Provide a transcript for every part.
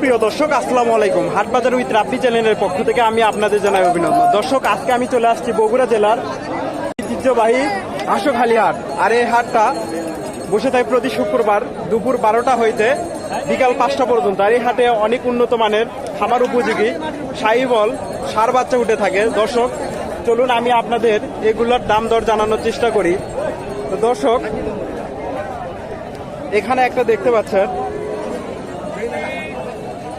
সুপ্রিয় দর্শক, আসসালামু আলাইকুম। হাটবাজার উইথ রাব্বি চ্যানেলের পক্ষ থেকে আমি আপনাদের জানাই অভিনন্দন। দর্শক, আজকে আমি চলে আসছি বগুড়া জেলার ঐতিহ্যবাহী হাঁসখালি হাট। আর এই হাটটা বসে থাকে প্রতি শুক্রবার দুপুর বারোটা হইতে বিকাল পাঁচটা পর্যন্ত। আর এই হাটে অনেক উন্নত মানের খামার উপযোগী সাইবল সার বাচ্চা উঠে থাকে। দর্শক, চলুন আমি আপনাদের এগুলোর দাম দর জানানোর চেষ্টা করি। তো দর্শক, এখানে একটা দেখতে পাচ্ছেন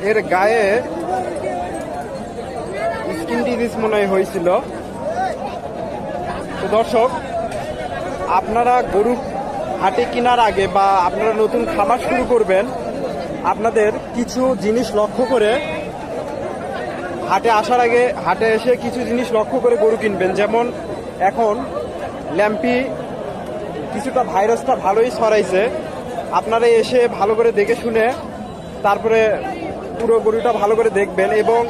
এর গায়ে স্কিন ডিজিজ মনে হয় হয়েছিল। তো দর্শক, আপনারা গরু হাটে কেনার আগে বা আপনারা নতুন খামার শুরু করবেন, আপনাদের কিছু জিনিস লক্ষ্য করে হাটে আসার আগে হাটে এসে কিছু জিনিস লক্ষ্য করে গরু কিনবেন। যেমন এখন ল্যাম্পি কিছুটা ভাইরাসটা ভালোই ছড়াইছে। আপনারা এসে ভালো করে দেখে শুনে তারপরে পুরো গরুটা ভালো করে দেখবেন এবং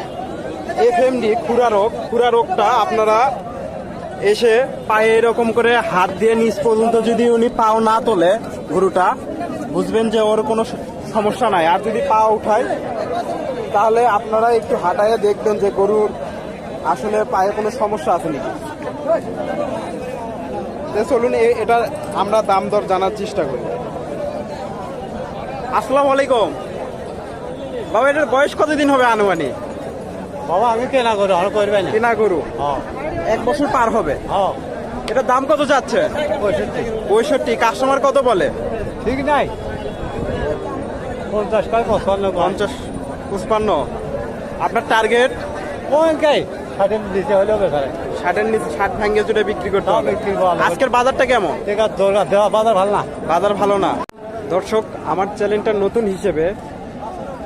এফএমডি খুরা রোগ, খুরা রোগটা আপনারা এসে পায়ে এরকম করে হাত দিয়ে নিচ পর্যন্ত যদি উনি পাও না তোলে গরুটা, বুঝবেন যে ওর কোনো সমস্যা নাই। আর যদি পা উঠায়, তাহলে আপনারা একটু হাঁটাইয়ে দেখবেন যে গরুর আসলে পায়ে কোনো সমস্যা আছে নাকি। চলুন এটা আমরা দাম দর জানার চেষ্টা করি। আসসালামু আলাইকুম। বাবা এটার বয়স কতদিন হবে আনুমানিক? বাবা আমি কেনা করি আর করবে না। কেনা গরু? হ্যাঁ। এক বছর পার হবে? হ্যাঁ। এটার দাম কত যাচ্ছে? পঁয়ষট্টি। কাস্টমার কত বলে? ঠিক নাই? পঞ্চাশ কয় পঁচপান্ন পঞ্চাশ পঁচপান্ন। আপনার টার্গেট ষাটের নিচে হলেও বেকার। ষাটের নিচে ষাট ভাঙ্গে জুড়ে বিক্রি করতে হ্যাঁ, হবে। আজকের বাজারটা কেমন? বাজার ভালো না। বাজার ভালো না। দর্শক আমার চ্যানেলটা নতুন হিসেবে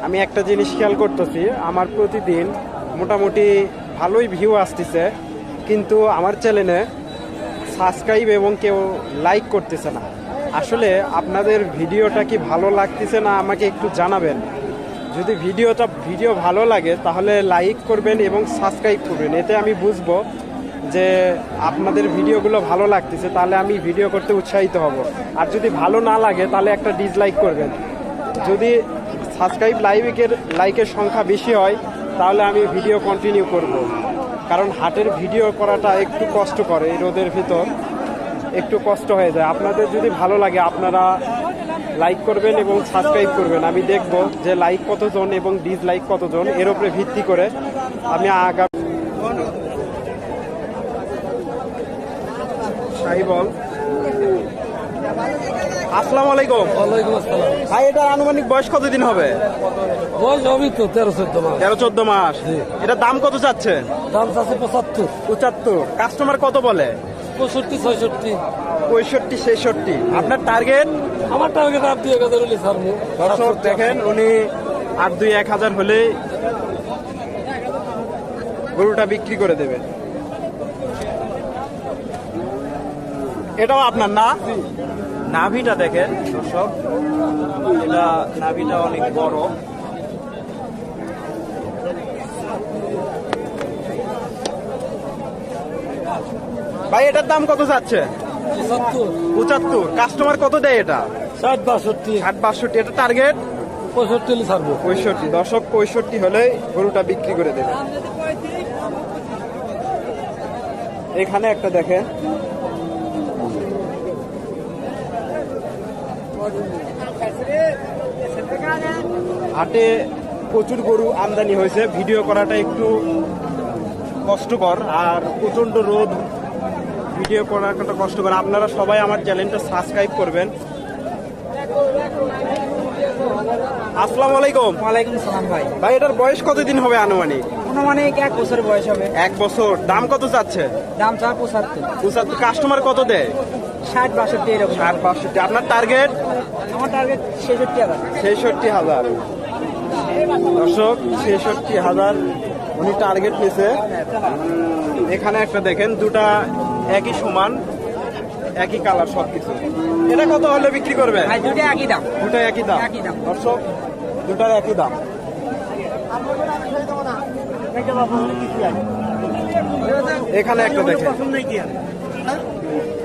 আমি একটা জিনিস খেয়াল করতেছি, আমার প্রতিদিন মোটামুটি ভালোই ভিউ আসতেছে, কিন্তু আমার চ্যানেলে সাবস্ক্রাইব এবং কেউ লাইক করতেছে না। আসলে আপনাদের ভিডিওটা কি ভালো লাগতেছে না আমাকে একটু জানাবেন। যদি ভিডিওটা ভিডিও ভালো লাগে তাহলে লাইক করবেন এবং সাবস্ক্রাইব করবেন। এতে আমি বুঝব যে আপনাদের ভিডিওগুলো ভালো লাগতেছে, তাহলে আমি ভিডিও করতে উৎসাহিত হব। আর যদি ভালো না লাগে তাহলে একটা ডিসলাইক করবেন। যদি সাবস্ক্রাইব লাইকের লাইকের সংখ্যা বেশি হয়, তাহলে আমি ভিডিও কন্টিনিউ করব। কারণ হাটের ভিডিও করাটা একটু কষ্ট করে রোদের ভিতর, একটু কষ্ট হয়ে যায়। আপনাদের যদি ভালো লাগে, আপনারা লাইক করবেন এবং সাবস্ক্রাইব করবেন। আমি দেখব যে লাইক কতজন এবং ডিসলাইক কতজন, এর উপরে ভিত্তি করে আমি আগামী সাহিবল। আসসালামু আলাইকুম। ওয়ালাইকুম আসসালাম। ভাই এটার আনুমানিক বয়স কতদিন হবে? বয়স হবে তো তেরো চোদ্দ মাস। তেরো চোদ্দ মাস। এটা দাম কত চাচ্ছে দাম চাচ্ছে পঁচাত্তর। পঁচাত্তর। কাস্টমার কত বলে? পঁয়ষট্টি ছয়ষট্টি। পঁয়ষট্টি ছেষট্টি। আপনার টার্গেট আমার টার্গেট আর দুই এক হাজার হলে দর্শক দেখেন উনি আট দুই এক হাজার হলে গরুটা বিক্রি করে দেবে এটাও আপনার না? নাভিটা দেখেন দর্শক। এটা নাভিটা অনেক বড়। ভাই এটার দাম কত যাচ্ছে? পঁচাত্তর। কাস্টমার কত দেয় এটা? ষাট বাষট্টি। ষাট বাষট্টি। এটা টার্গেট? পঁয়ষট্টি হলে ছাড়বো। পঁয়ষট্টি। দশক পঁয়ষট্টি হলে গরুটা বিক্রি করে দেবে। এখানে একটা দেখেন। হাটে প্রচুর গরু আমদানি হয়েছে। ভিডিও করাটা একটু কষ্টকর আর প্রচণ্ড রোদ। ভিডিও করাটা কষ্টকর। আপনারা সবাই আমার চ্যানেলটা সাবস্ক্রাইব করবেন। আসসালামু আলাইকুম। ওয়ালাইকুম সালাম ভাই। ভাই এটার বয়স কতদিন হবে আনুমানিক? অনুমানিক এক বছর বয়স হবে। এক বছর। দাম কত চাচ্ছে দাম চা পঁচাত্তর। পঁচাত্তর। কাস্টমার কত দেয়? ষাট বাষট্টি এরকম। ষাট বাষট্টি। আপনার টার্গেট আমার টার্গেট ছেষট্টি হাজার। ছেষট্টি হাজার। দর্শক ছেষট্টি হাজার উনি টার্গেট নিছে। এখানে একটা দেখেন দুটা একই সমান একই কালার সব কিছু এটা কত হলে বিক্রি করবে? দুটো একই দাম। দুটা একই দাম। একই দাম। দর্শক দুটার একই দাম। এখানে একটা দেখেন।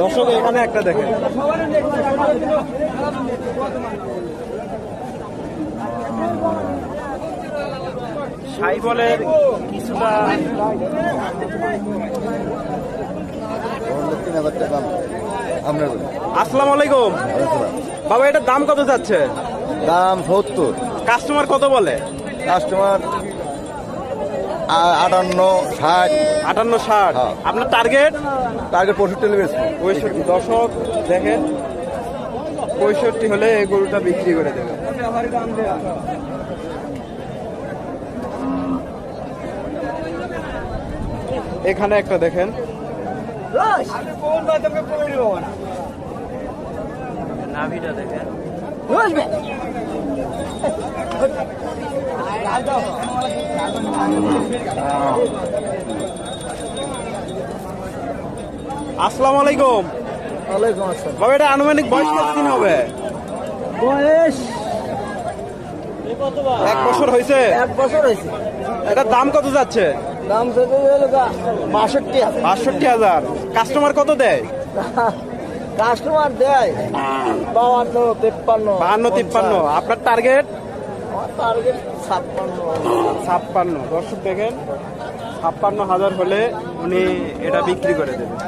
দর্শক এখানে একটা দেখেন। সাইবলের কিছুটা আসসালামু আলাইকুম। বাবা এটার দাম কত যাচ্ছে? দাম সত্তর। কাস্টমার কত বলে? কাস্টমার আটান্ন ষাট। আটান্ন ষাট। হ্যাঁ। আপনার টার্গেট টার্গেট পঁয়ষট্টি লেগেছে পঁয়ষট্টি। দশক দেখেন। পঁয়ষট্টি হলে এই গরুটা বিক্রি করে দেবে। এখানে একটা দেখেন। নাভিটা দেখেন। আসসালামু আলাইকুম। ওয়ালাইকুম আসসালাম। বাবা এটা আনুমানিক বয়স কতদিন হবে? বয়স এক বছর হয়েছে? এক বছর হয়েছে। এটার দাম কত যাচ্ছে? দাম থেকে হলো বাষট্টি বাষট্টি হাজার। কাস্টমার কত দেয়? কাস্টমার দেয় বাউান্ন তেপ্পান্ন বাহান্ন তিপ্পান্ন। আপনার টার্গেট? ছাপ্পান্ন। দর্শক দেখেন ছাপ্পান্ন হাজার হলে উনি এটা বিক্রি করে দেবেন।